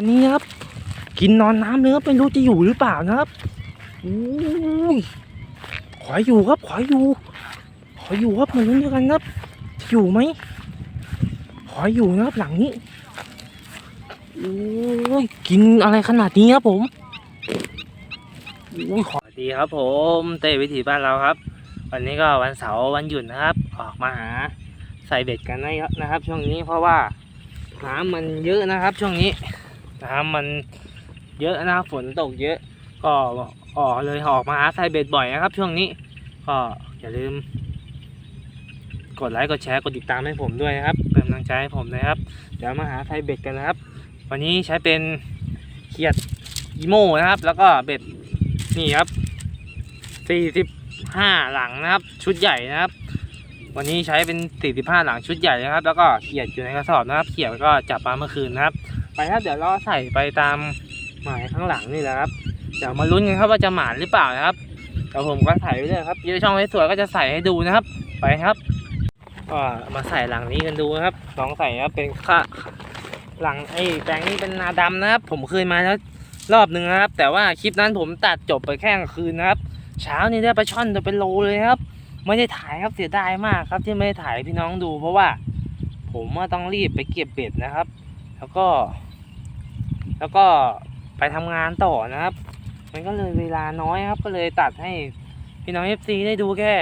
อันนี้ครับ กินนอนน้ำเลยครับไม่รู้จะอยู่หรือเปล่านะครับอู้ยขออยู่ครับขออยู่ ขออยู่ครับมาลุ้นด้วยกันครับจะอยู่ไหมขออยู่นะครับหลังนี้โอ้ยกินอะไรขนาดนี้ครับผมอุ้ยขอสวัสดีครับ ผมเต้วิถีบ้านเราครับ วันนี้ก็วันเสาร์วันหยุดนะครับ ออกมาหาใส่เบ็ดกันนะครับ ช่วงนี้เพราะว่าน้ำมันเยอะนะครับ ช่วงนี้ น้ำมันเยอะนะครับฝนตกเยอะ ก็ออกเลยออกมาหาใส่เบ็ดบ่อยนะครับ ช่วงนี้ ก็อย่าลืม กดไลค์กดแชร์กดติดตามให้ผมด้วยนะครับเป็นกำลังใจให้ผมนะครับ เดี๋ยวมาหาไทยเบ็ดกันนะครับ วันนี้ใช้เป็นเขียดอีโมนะครับ แล้วก็เบ็ดนี่ครับ 45 หลังนะครับ ชุดใหญ่นะครับ วันนี้ใช้เป็น 45 หลังชุดใหญ่นะครับ แล้วก็เขียดอยู่ในกระสอบนะครับ เขียดก็จับมาเมื่อคืนนะครับ ไปครับเดี๋ยวเราใส่ไปตามหมายข้างหลังนี่แหละครับ เดี๋ยวมาลุ้นกันครับว่าจะหมานหรือเปล่านะครับเดี๋ยวผมก็ใส่ไปเลยครับยอะช่องไว้สวยก็จะใส่ให้ดูนะครับ ไปครับก็มาใส่หลังนี้กันดูนะครับลองใส่ครับเป็นค่าหลังไอ้แปลงนี้เป็นนาดำนะครับ ผมเคยมาแล้วรอบหนึ่งนะครับ แต่ว่าคลิปนั้นผมตัดจบไปแค่กลางคืนนะครับ เช้านี้ได้ปลาช่อนตัวเป็นโลเลยครับ ไม่ได้ถ่ายครับเสียดายมากครับที่ไม่ได้ถ่ายพี่น้องดู เพราะว่าผมว่าต้องรีบไปเก็บเบ็ดนะครับ แล้วก็ แล้วก็ไปทำงานต่อนะครับ มันก็เลยเวลาน้อยครับ ก็เลยตัดให้พี่น้องเอฟซีได้ดูแค่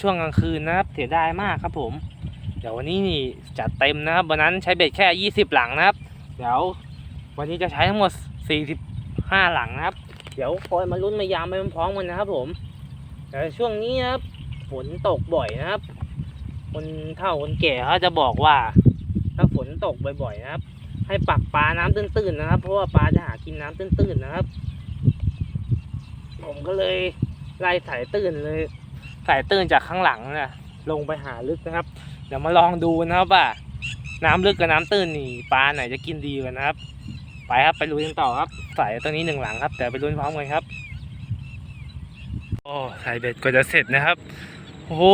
ช่วงกลางคืนนะครับเสียดายมากครับผม เดี๋ยววันนี้นี่จัดเต็มนะครับวันนั้นใช้เบ็ดแค่ 20 หลังนะครับ เดี๋ยววันนี้จะใช้ทั้งหมด 45 หลังนะครับ เดี๋ยวคอยมาลุ้นมายามไปพร้อมกันนะครับ ผมแต่ช่วงนี้นะครับฝนตกบ่อยนะครับ คนเฒ่าคนแก่เขาจะบอกว่า ถ้าฝนตกบ่อยๆนะครับ ให้ปักปลาน้ำตื้นๆนะครับ เพราะว่าปลาจะหากินน้ำตื้นๆนะครับ ผมก็เลยไล่สายตื้นเลยสายตื้นจากข้างหลังนะลงไปหาลึกนะครับ เดี๋ยวมาลองดูนะครับว่าน้ำลึกกับน้ำตื้นนี่ปลาไหนจะกินดีกว่านะครับ ไปครับไปลุยกันต่อครับ สายตัวนี้หนึ่งหลังครับ แต่ไปลุ้นพร้อมกันครับโอ้สายเบ็ดก็จะเสร็จนะครับ โอ้โห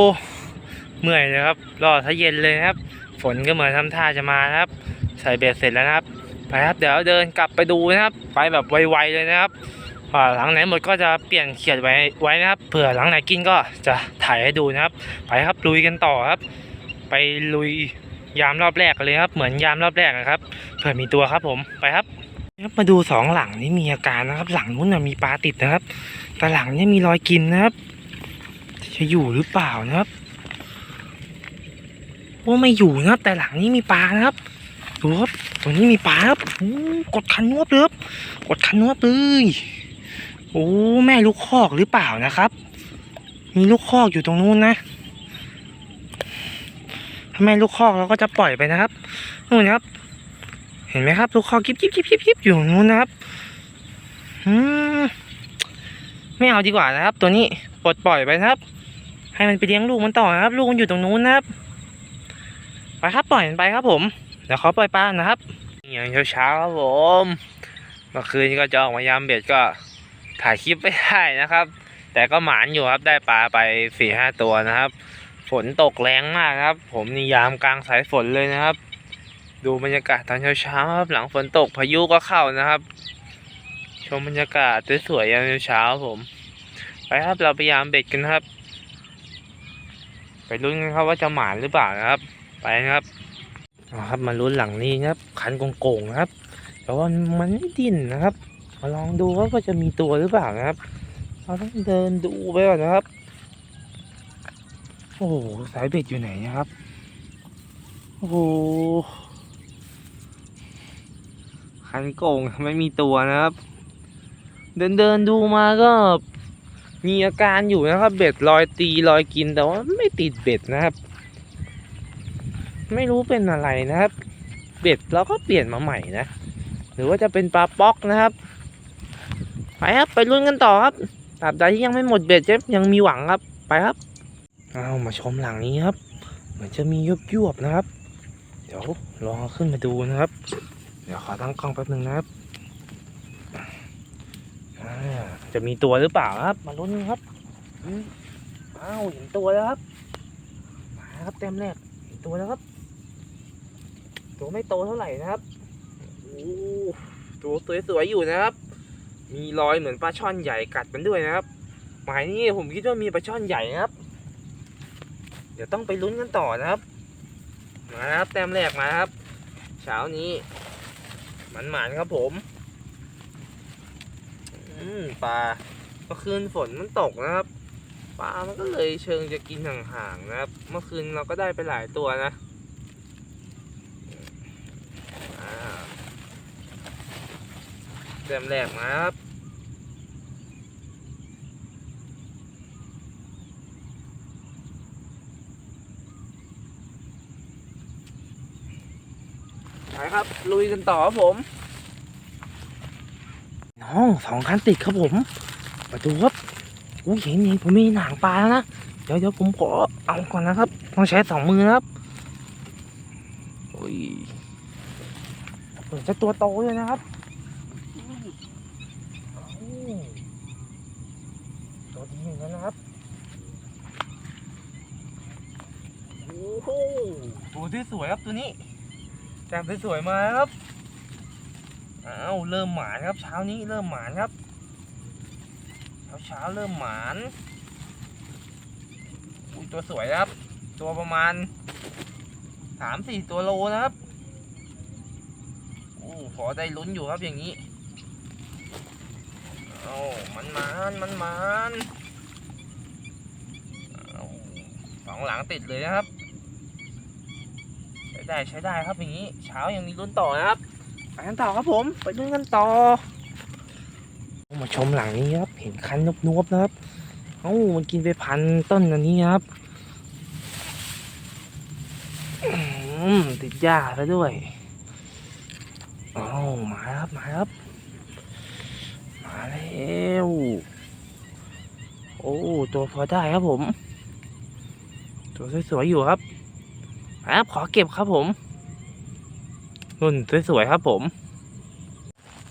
เมื่อยเลยครับรอถ้าเย็นเลยนะครับ ฝนก็เหมือนทำท่าจะมาครับ ใส่เบ็ดเสร็จแล้วนะครับ ไปครับเดี๋ยวเดินกลับไปดูนะครับ ไปแบบไวๆเลยนะครับหลังไหนหมดก็จะเปลี่ยนเขียดไว้ไว้นะครับเผื่อหลังไหนกินก็จะถ่ายให้ดูนะครับ ไปครับลุยกันต่อครับ ไปลุยยามรอบแรกเลยครับ เหมือนยามรอบแรกนะครับเผื่อมีตัวครับผมไปครับมาดูสองหลังนี้มีอาการนะครับ หลังนู้นนะมีปลาติดนะครับ แต่หลังนี้มีรอยกินนะครับจะอยู่หรือเปล่านะครับว่าไม่อยู่นะครับ แต่หลังนี้มีปลานะครับ ดูครับตัวนี้มีปลาครับโอ้กดคันนวบเลยครับกดคันนวบเลยโอ้แม่ลูกคอกหรือเปล่านะครับ มีลูกคอกอยู่ตรงนู้นนะถ้าแม่ลูกคอกเราก็จะปล่อยไปนะครับนู่นครับ เห็นไหมครับ ลูกคอกยิบยิบยิบยิบยิบอยู่ตรงนู้นนะครับอืมไม่เอาดีกว่านะครับ ตัวนี้ปลดปล่อยไปนะครับ ให้มันไปเลี้ยงลูกมันต่อนะครับ ลูกมันอยู่ตรงนู้นนะครับ ไปครับปล่อยมันไปครับผม ดี๋ยวเขาปล่อยปลานะครับอย่างเช้าๆครับผมเมื่อคืนก็จะออกมายามเบ็ดก็ถ่ายคลิปไม่ได้นะครับ แต่ก็หมานอยู่ครับได้ปลาไปสี่ห้าตัวนะครับ ฝนตกแรงมากครับ ผมนี่ยามกลางสายฝนเลยนะครับ ดูบรรยากาศตอนเช้าๆครับหลังฝนตกพายุก็เข้านะครับ ชมบรรยากาศสวยๆยามเช้าผม ไปครับเราพยายามเบ็ดกันครับ ไปลุ้นกันครับว่าจะหมานหรือเปล่านะครับ ไปนะครับ เอครับมาลุ้นหลังนี้นะครับคันโก่งๆครับ แต่ว่ามันไม่ดิ้นนะครับ มาลองดูว่าจะมีตัวหรือเปล่านะครับ เราต้องเดินดูไปก่อนนะครับ โอ้โหสายเบ็ดอยู่ไหนนะครับ โอ้โหคันโก่งไม่มีตัวนะครับ เดินเดินดูมาก็มีอาการอยู่นะครับ เบ็ดลอยตีลอยกินแต่ว่าไม่ติดเบ็ดนะครับ ไม่รู้เป็นอะไรนะครับ เบ็ดเราก็เปลี่ยนมาใหม่นะ หรือว่าจะเป็นปลาป๊อกนะครับ ไปครับไปลุ้นกันต่อครับตราบใดที่ยังไม่หมดเบ็ดเจะยังมีหวังครับ ไปครับ เอามาชมหลังนี้ครับ เหมือนจะมียุบยุบนะครับ เดี๋ยวลองขึ้นมาดูนะครับ เดี๋ยวขอตั้งกล้องแป๊บนึงนะครับจะมีตัวหรือเปล่าครับ มาลุ้นกันครับอ้าวเห็นตัวแล้วครับมาครับเต็มแรกเห็นตัวแล้วครับ ตัวไม่โตเท่าไหร่นะครับตัวสวยๆอยู่นะครับ มีรอยเหมือนปลาช่อนใหญ่กัดมันด้วยนะครับ หมายนี้ผมคิดว่ามีปลาช่อนใหญ่นะครับ เดี๋ยวต้องไปลุ้นกันต่อนะครับ มาครับแต้มแรกมาครับ เช้านี้หมันหมานๆครับผมอืมปลาเมื่อคืนฝนมันตกนะครับ ปลามันก็เลยเชิงจะกินห่างๆนะครับ เมื่อคืนเราก็ได้ไปหลายตัวนะอ่าแต้มแรกครับไปครับ ลุยกันต่อครับผม น้องสองคันติดครับผม มาดูครับอู้เห็นเห็นผมมีหนังปลาแล้วนะ เดี๋ยวเดี๋ยวผมขอเอาก่อนนะครับ ต้องใช้สองมือนะครับ โอ้ยเหมือนจะตัวโตเลยนะครับอุ้ยโอ้ตัวดีเหมือนกันนะครับ โอ้โหตัวที่สวยครับตัวนี้แจ่มสวยๆมาครับอ้าวเริ่มหมานครับ เช้านี้เริ่มหมานครับ เช้าเช้าเริ่มหมานอุ้ยตัวสวยครับ ตัวประมาณสามสี่ตัวโลนะครับโอ้พอได้ลุ้นอยู่ครับอย่างนี้เอามันหมานมันหมานสองหลังติดเลยนะครับ ได้ใช้ได้ครับอย่างนี้ เช้ายังมีลุ้นต่อนะครับไปกันต่อครับผมไปลุ้นกันต่อ มาชมหลังนี้ครับ เห็นคันนบๆนะครับเอ้ามันกินไปพันต้นอันนี้ครับอืมติดหญ้าซะด้วยเอ้ามาครับมาครับ มาแล้วโอ้ตัวพอได้ครับผม ตัวสวยๆอยู่ครับ ครับขอเก็บครับผมนุ่นสวยๆครับผม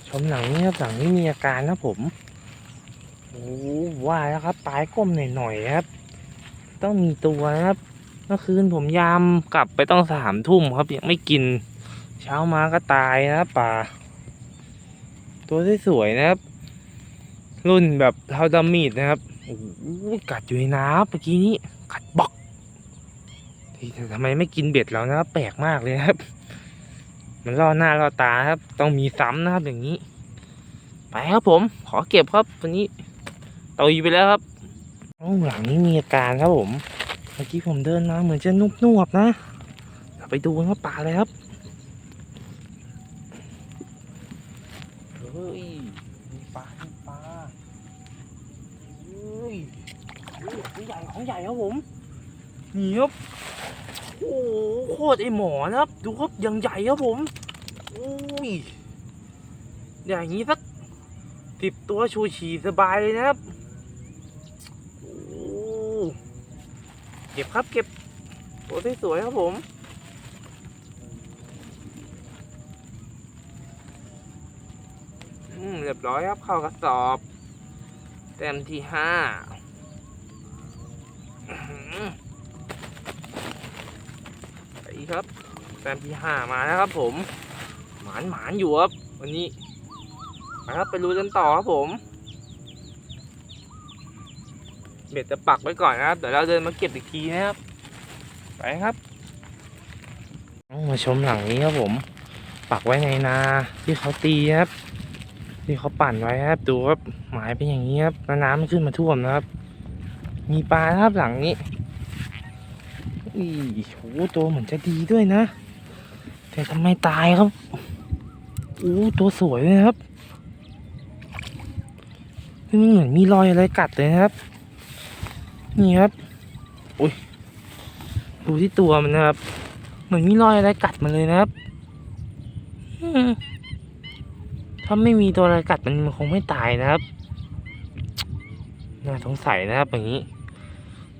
ชมหลังนี้ครับหลังนี้มีอาการนะผมโอ้ว่าแล้วครับปลายก้มหน่อยๆครับ ต้องมีตัวครับเมื่อคืนผมยามกลับไปต้องสามทุ่มครับยังไม่กิน เช้ามาก็ตายนะปลาตัวสวยๆนะครับ รุ่นแบบเท่าดามีดนะครับโอ้กัดอยู่ในน้ำเมื่อกี้นี้กัดบอก ทำไมไม่กินเบ็ดแล้วนะครับแปลกมากเลยครับ มันล่อหน้าล่อตาครับ ต้องมีซ้ำนะครับอย่างนี้ ไปครับผม ขอเก็บครับวันนี้ตุยไปแล้วครับโอ้หลังนี้มีอาการครับผมเมื่อกี้ผมเดินมาเหมือนจะนุบนวบๆนะไปดูว่าปลาอะไรครับเฮ้ยมีปลามีปลาเฮ้ยเฮ้ยของใหญ่ของใหญ่ครับผมนี่ครับ โอ้โหโคตรไอหมอนะครับ ดูครับยังใหญ่ครับผมอุ้ยอย่างนี้สักสิบตัวชูชีสบายเลยนะครับโอ้เก็บครับเก็บตัวสวยๆครับผมอืมเรียบร้อยครับเข้ากระสอบแต้มที่ห้า ครับแต้มที่ห้ามาแล้วครับผม หมานหมานอยู่ครับวันนี้ไปครับไปรู้กันต่อครับผม เบ็ดจะปักไว้ก่อนนะครับเดี๋ยวเราเดินมาเก็บอีกทีนะครับ ไปครับมาชมหลังนี้ครับผม ปักไว้ในนาที่เขาตีครับ ที่เขาปั่นไว้ครับดูครับหมายเป็นอย่างนี้ครับน้ำมันขึ้นมาท่วมนะครับ มีปลาครับหลังนี้ อีโหตัวเหมือนจะดีด้วยนะ แต่ทำไมตายครับอู้ตัวสวยเลยครับนี่เหมือนมีรอยอะไรกัดเลยนะครับ นี่ครับอุ้ยดูที่ตัวมันนะครับ เหมือนมีรอยอะไรกัดมันเลยนะครับถ้าไม่มีตัวอะไรกัดมันมันคงไม่ตายนะครับน่าสงสัยนะครับอย่างนี้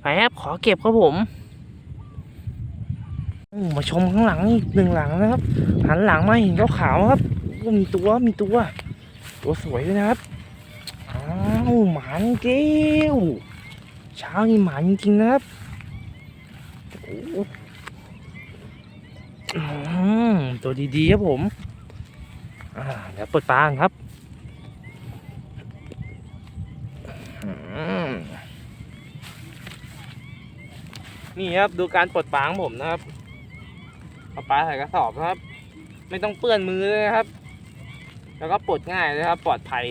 ไปครับขอเก็บครับผม มาชมข้างหลังอีกหนึ่งหลังนะครับ หันหลังมาเห็นขาวๆครับมีตัวมีตัว ตัวสวยด้วยนะครับอ้าวหมานเกี้ยวเช้านี่หมานจริงๆนะครับอ้อืมตัวดีๆครับผมอ่าเดี๋ยวเปิดฟ้ากันครับนี่ครับดูการปลดปางผมนะครับ เอาปลาใส่กระสอบนะครับ ไม่ต้องเปื้อนมือเลยครับ แล้วก็ปลดง่ายเลยครับ ปลอดภัย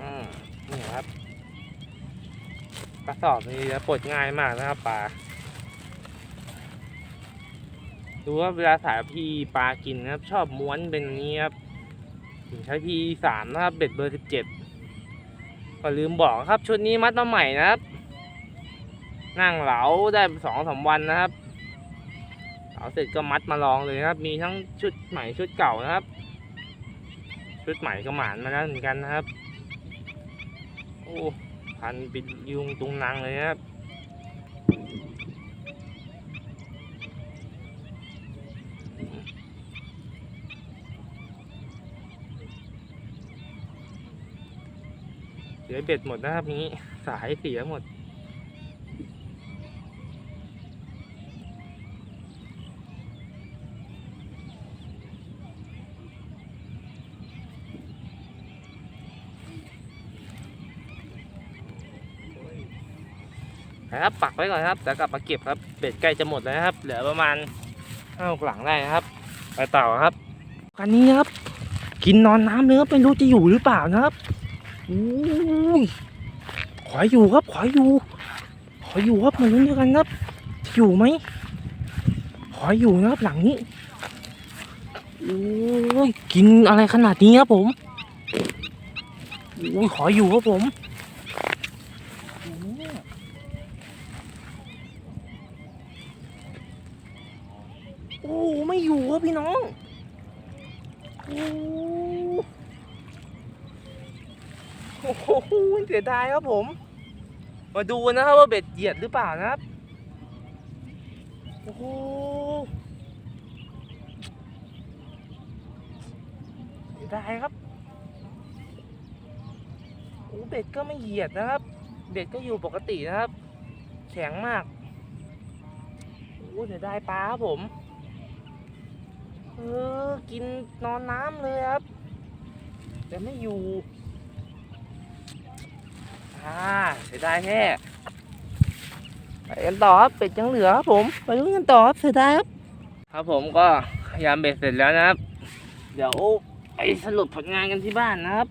อืมนี่ครับ กระสอบนี้จะปลดง่ายมากนะครับปลาดูว่าเวลาสายพีปลากินนะครับ ชอบม้วนเป็นนี้ครับผมใช้พีสามนะครับ เบ็ดเบอร์สิบเจ็ดก็ลืมบอกครับ ชุดนี้มัดมาใหม่นะครับ นั่งเหลาได้สองสามวันนะครับ เหลาเสร็จก็มัดมาลองเลยครับ มีทั้งชุดใหม่ชุดเก่านะครับ ชุดใหม่ก็หมานมาแล้วเหมือนกันนะครับ โอ้พันปิดยุงตุงนังเลยครับเสียเบ็ดหมดนะครับนี้สายเสียหมด นะครับ ปักไว้ก่อนครับเดี๋ยวกลับมาเก็บครับเบ็ดใกล้จะหมดแล้วนะครับ เหลือประมาณห้าหกหลังได้นะครับ ไปต่อครับกันนี้ครับ กินนอนน้ำเลยครับไม่รู้จะอยู่หรือเปล่านะครับอู้ยขออยู่ครับ ขออยู่ ขออยู่ครับมาลุ้นด้วยกันครับจะอยู่ไหมขออยู่นะครับหลังนี้โอ้ยกินอะไรขนาดนี้ครับผมโอ้ยขออยู่ครับผม โอ้ไม่อยู่ครับพี่น้องโอ้โหเสียดายครับผม มาดูนะครับว่าเบ็ดเหยียดหรือเปล่านะครับโอ้โหเสียดายครับโอ้เบ็ดก็ไม่เหยียดนะครับ เบ็ดก็อยู่ปกตินะครับ แข็งมากโอ้เสียดายปลาครับผม เออ กินนอนน้ำเลยครับ แต่ไม่อยู่อ่าเสียดายแท้ไปกันต่อครับเป็ดยังเหลือครับผมไปลุ้นกันต่อครับเสียดายครับ ครับผมก็พยายามเบ็ดเสร็จแล้วนะครับ เดี๋ยวไปสรุปผลงานกันที่บ้านนะครับ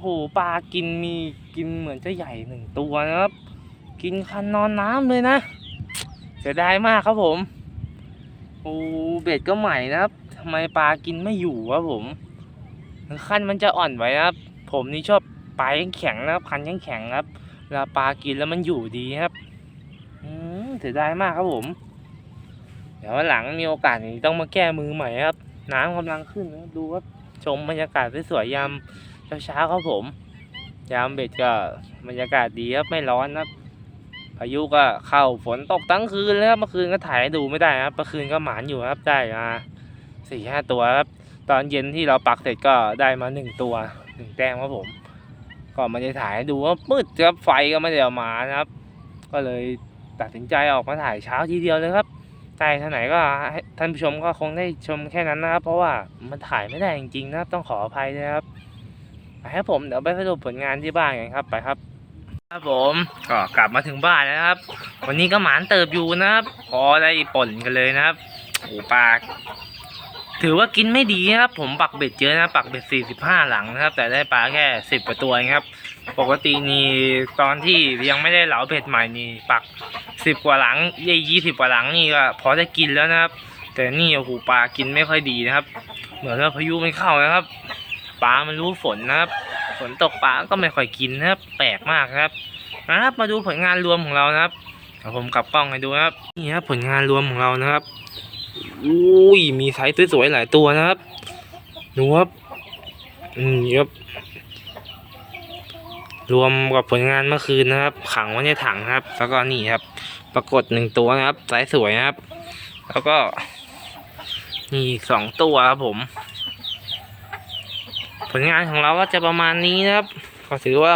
โหปลากินมีกินเหมือนจะใหญ่หนึ่งตัวนะครับ กินคันนอนน้ำเลยนะ เสียดายมากครับผม โอ้เบ็ดก็ใหม่นะครับทำไมปลากินไม่อยู่ครับผมคันมันจะอ่อนไว้นะครับ ผมนี่ชอบปลาแข็งนะครับคันแข็งครับเวลาปลากินแล้วมันอยู่ดีครับอืมเสียดายมากครับผม เดี๋ยววันหลังมีโอกาสนี้ต้องมาแก้มือใหม่ครับ น้ำกำลังขึ้นนะดูครับชมบรรยากาศสวยๆยามเช้าๆครับผม ยามเบ็ดก็บรรยากาศดีครับไม่ร้อนครับ พายุก็เข้าฝนตกทั้งคืนเลยครับเมื่อคืนก็ถ่ายดูไม่ได้ครับเมื่อคืนก็หมานอยู่ครับได้มาสี่ห้าตัวครับตอนเย็นที่เราปักเสร็จก็ได้มาหนึ่งตัวหนึ่งแต้มครับผม ก็มาได้ถ่ายดูว่ามืดครับไฟก็ไม่ได้เอามานะครับ ก็เลยตัดสินใจออกมาถ่ายเช้าทีเดียวเลยครับใกล้เท่าไหนก็ท่านผู้ชมก็คงได้ชมแค่นั้นนะครับ เพราะว่ามันถ่ายไม่ได้จริงๆนะครับ ต้องขออภัยนะครับไปครับผมเดี๋ยวไปสรุปผลงานที่บ้านกันครับไปครับ ครับผมก็กลับมาถึงบ้านแล้วนะครับ วันนี้ก็หมานเติบอยู่นะครับ พอได้ป่นกันเลยนะครับโอ้ปลาถือว่ากินไม่ดีนะครับ ผมปักเบ็ดเยอะนะปักเบ็ดสี่สิบห้าหลังนะครับ แต่ได้ปลาแค่สิบกว่าตัวเองครับ ปกตินี่ตอนที่ยังไม่ได้เหลาเบ็ดใหม่นี่ปักสิบกว่าหลังยี่สิบกว่าหลังนี่ก็พอได้กินแล้วนะครับ แต่นี่โอ้โหปลากินไม่ค่อยดีนะครับ เหมือนว่าพายุไม่เข้านะครับ ปลามันรู้ฝนนะครับ ฝนตกปลาก็ไม่ค่อยกินนะครับ แปลกมากครับนะครับมาดูผลงานรวมของเรานะครับผมกลับกล้องให้ดูนะครับ นี่ครับผลงานรวมของเรานะครับอุ้ยมีไซส์สวยๆหลายตัวนะครับดูครับอืมครับรวมกับผลงานเมื่อคืนนะครับ ขังไว้ในถังครับ แล้วก็นี่ครับ ปรากฏหนึ่งตัวนะครับไซส์สวยนะครับ แล้วก็นี่สองตัวครับผม ลงานของเราก็จะประมาณนี้นะครับ ก็ถือว่า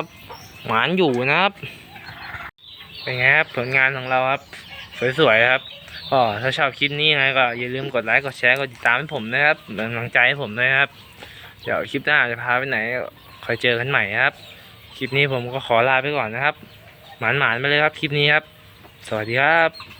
หวานอยู่นะครับเป็นไงครับผลงานของเราครับ สวยๆครับก็ถ้าชอบคลิปนี้ยังไงก็อย่าลืมกดไลค์กดแชร์กดติดตามให้ผมนะครับเป็นกำลังใจให้ผมด้วยนะครับ เดี๋ยวคลิปหน้าจะพาไปไหนคอยเจอกันใหม่ครับ คลิปนี้ผมก็ขอลาไปก่อนนะครับ หมานๆไปเลยครับคลิปนี้ครับ สวัสดีครับ